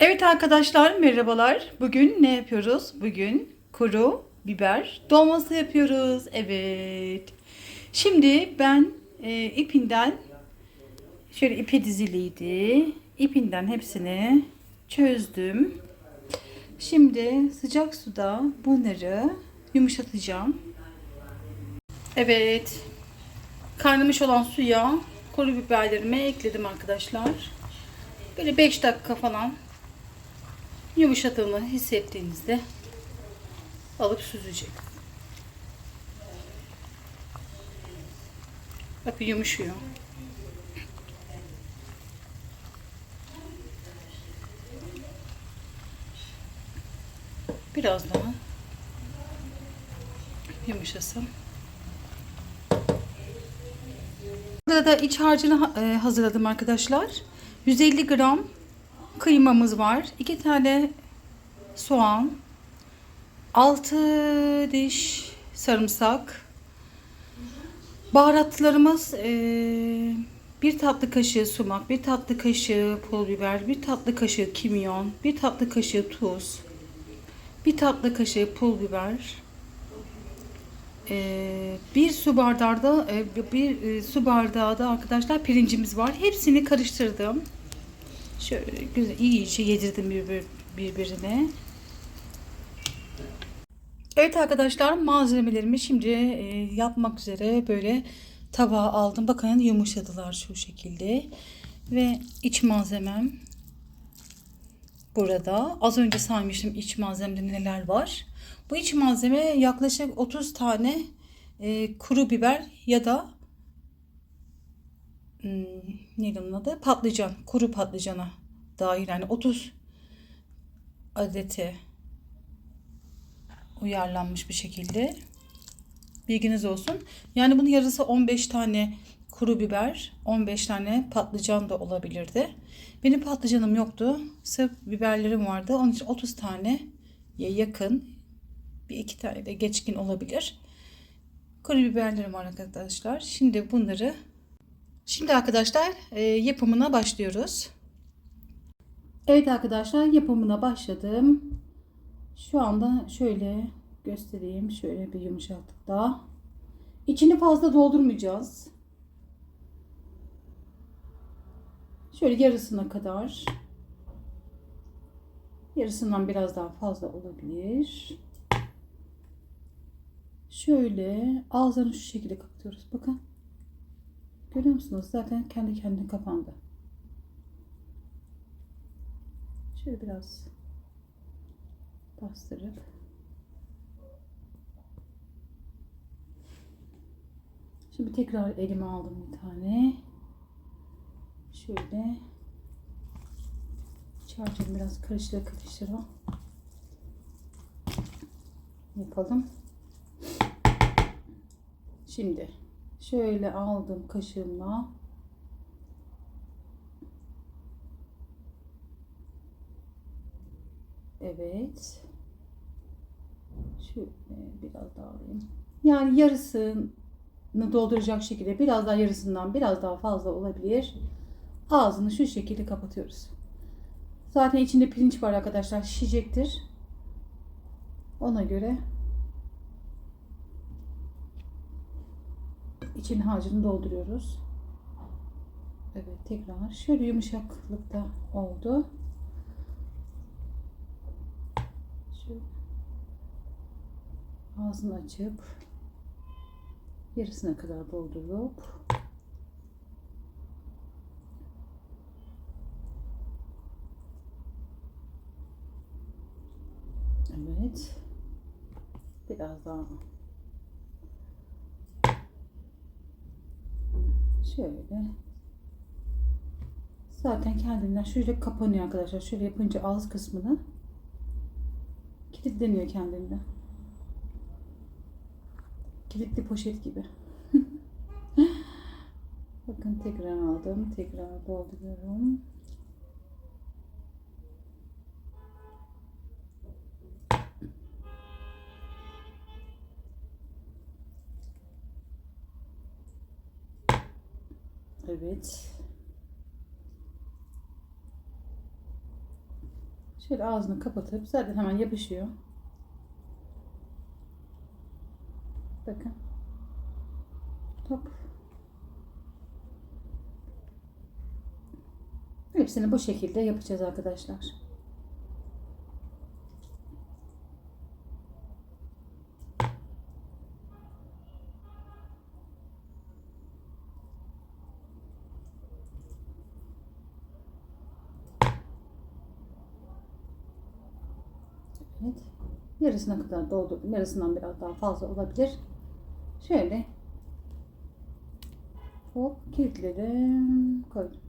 Evet arkadaşlar merhabalar. Bugün ne yapıyoruz? Bugün kuru biber dolması yapıyoruz. Evet. Şimdi ben e, ipinden şöyle ipi diziliydi. İpinden hepsini çözdüm. Şimdi sıcak suda bunları yumuşatacağım. Evet. Kaynamış olan suya kuru biberlerimi ekledim arkadaşlar. Böyle 5 dakika falan yumuşadığını hissettiğinizde alıp süzecek. Bakın yumuşuyor. Biraz daha yumuşasın. Burada da iç harcını ha- e, hazırladım arkadaşlar. 150 gram kıymamız var. 2 tane soğan, 6 diş sarımsak, baharatlarımız eee, bir tatlı kaşığı sumak, bir tatlı kaşığı pul biber, bir tatlı kaşığı kimyon, bir tatlı kaşığı tuz, bir tatlı kaşığı pul biber, eee, bir su bardağı da e, bir e, su bardağı da arkadaşlar pirincimiz var. Hepsini karıştırdım. Şöyle güzel iyice yedirdim birbir, birbirine. Evet arkadaşlar malzemelerimi şimdi e, yapmak üzere böyle tabağa aldım. Bakın yumuşadılar şu şekilde. Ve iç malzemem burada. Az önce saymıştım iç malzemede neler var. Bu iç malzeme yaklaşık 30 tane e, kuru biber ya da hmm, neydi onun adı? Patlıcan. Kuru patlıcana dair yani 30 adeti uyarlanmış bir şekilde. Bilginiz olsun. Yani bunun yarısı 15 tane kuru biber, 15 tane patlıcan da olabilirdi. Benim patlıcanım yoktu. Sırf biberlerim vardı. Onun için 30 tane yakın bir iki tane de geçkin olabilir. Kuru biberlerim var arkadaşlar. Şimdi bunları Şimdi arkadaşlar e, yapımına başlıyoruz. Evet arkadaşlar yapımına başladım. Şu anda şöyle göstereyim. Şöyle bir yumuşattık daha. İçini fazla doldurmayacağız. Şöyle yarısına kadar. Yarısından biraz daha fazla olabilir. Şöyle ağzını şu şekilde kapatıyoruz. Bakın. Görüyor musunuz? Zaten kendi kendine kapandı. Şöyle biraz bastırıp Şimdi tekrar elime aldım bir tane. Şöyle çarçını biraz karıştıra karıştıra yapalım. Şimdi şöyle aldım kaşığımla. Evet. Şöyle biraz daha alayım. Yani yarısını dolduracak şekilde biraz daha yarısından biraz daha fazla olabilir. Ağzını şu şekilde kapatıyoruz. Zaten içinde pirinç var arkadaşlar. Şişecektir. Ona göre için harcını dolduruyoruz. Evet tekrar şöyle yumuşaklıkta oldu. Şöyle ağzını açıp yarısına kadar doldurup Evet. Biraz daha Şöyle. Zaten kendinden şöyle kapanıyor arkadaşlar. Şöyle yapınca ağız kısmını kilitleniyor kendinden. Kilitli poşet gibi. Bakın tekrar aldım. Tekrar dolduruyorum. Evet. Şöyle ağzını kapatıp zaten hemen yapışıyor. Bakın. Hop. Hepsini bu şekilde yapacağız arkadaşlar. Evet. Yarısına kadar doldurdum. Yarısından biraz daha fazla olabilir. Şöyle hop kilitledim. Koydum.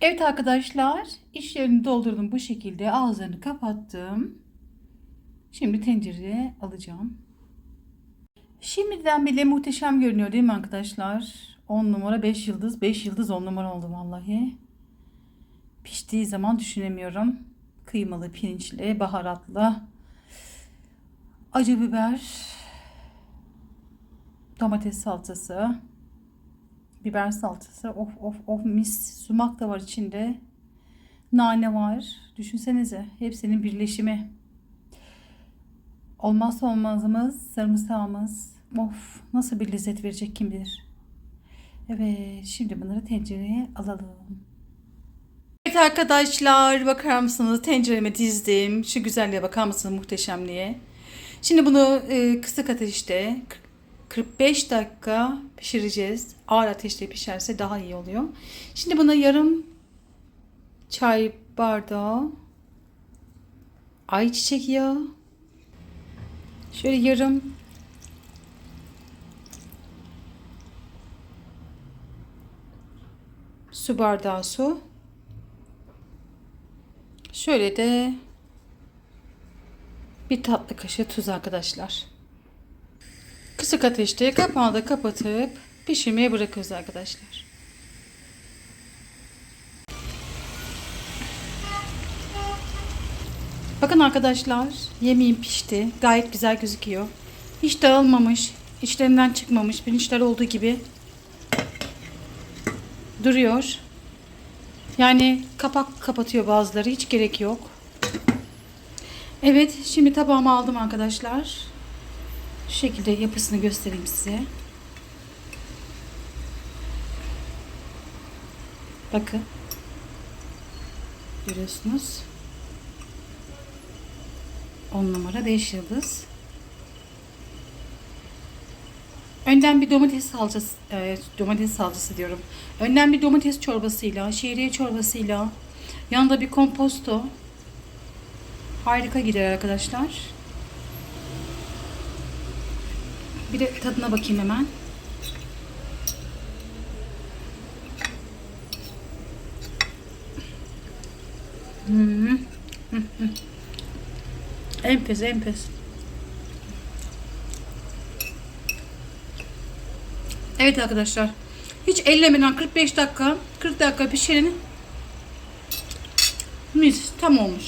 Evet arkadaşlar, içlerini doldurdum bu şekilde. Ağızlarını kapattım. Şimdi tencereye alacağım. Şimdiden bile muhteşem görünüyor değil mi arkadaşlar? 10 numara 5 yıldız, 5 yıldız 10 numara oldu vallahi. Piştiği zaman düşünemiyorum. Kıymalı, pirinçli, baharatlı, acı biber, domates salçası, biber salçası. Of of of mis. Sumak da var içinde. Nane var. Düşünsenize hepsinin birleşimi. Olmazsa olmazımız sarımsağımız. Of nasıl bir lezzet verecek kim bilir. Evet şimdi bunları tencereye alalım. Evet arkadaşlar bakar mısınız tencereme dizdim. Şu güzelliğe bakar mısınız muhteşemliğe. Şimdi bunu e, kısık ateşte 45 dakika pişireceğiz. Ağır ateşte pişerse daha iyi oluyor. Şimdi buna yarım çay bardağı ayçiçek yağı şöyle yarım su bardağı su şöyle de bir tatlı kaşığı tuz arkadaşlar. Kısık ateşte kapağını da kapatıp pişirmeye bırakıyoruz arkadaşlar. Bakın arkadaşlar yemeğim pişti. Gayet güzel gözüküyor. Hiç dağılmamış. içlerinden çıkmamış. Pirinçler olduğu gibi duruyor. Yani kapak kapatıyor bazıları. Hiç gerek yok. Evet şimdi tabağıma aldım arkadaşlar. Şu şekilde yapısını göstereyim size. Bakın. Görüyorsunuz. 10 numara 5 yıldız. Önden bir domates salçası, e, domates salçası diyorum. Önden bir domates çorbasıyla, şehriye çorbasıyla, yanında bir komposto. Harika gider arkadaşlar. Bir de tadına bakayım hemen. Hmm. Enfes enfes. Evet arkadaşlar. Hiç ellemeden 45 dakika 40 dakika pişirin. Mis tam olmuş.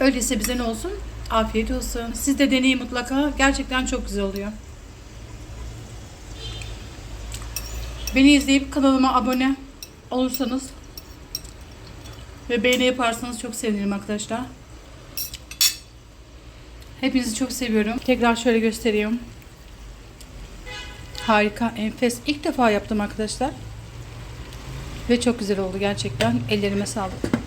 Öyleyse bize ne olsun? Afiyet olsun. Siz de deneyin mutlaka. Gerçekten çok güzel oluyor. Beni izleyip kanalıma abone olursanız ve beğeni yaparsanız çok sevinirim arkadaşlar. Hepinizi çok seviyorum. Tekrar şöyle göstereyim. Harika, enfes. İlk defa yaptım arkadaşlar. Ve çok güzel oldu gerçekten. Ellerime sağlık.